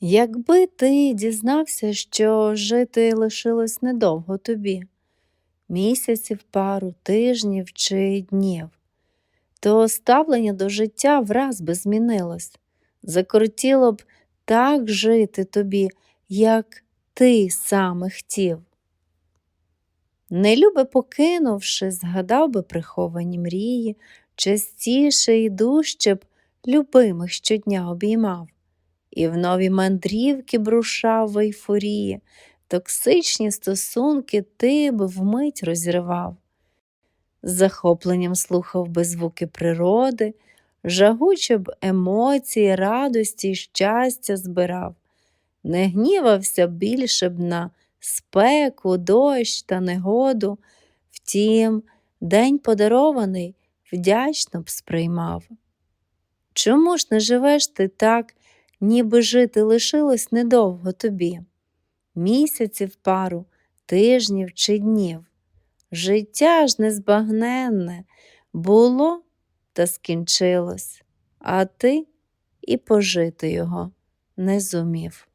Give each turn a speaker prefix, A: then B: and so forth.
A: Якби ти дізнався, що жити лишилось недовго тобі, місяців, пару, тижнів чи днів, то ставлення до життя враз би змінилось. Закортіло б так жити тобі, як ти саме хотів. Нелюбе покинувши, згадав би приховані мрії, частіше і дужче б любимих щодня обіймав, і в нові мандрівки брушав в ейфорії, токсичні стосунки ти б вмить розривав. З захопленням слухав би звуки природи, жагуче б емоції, радості й щастя збирав, не гнівався більше б на спеку, дощ та негоду, втім, день подарований вдячно б сприймав. Чому ж не живеш ти так, ніби жити лишилось недовго тобі? Місяців пару, тижнів чи днів. Життя ж незбагненне було та скінчилось, а ти і пожити його не зумів.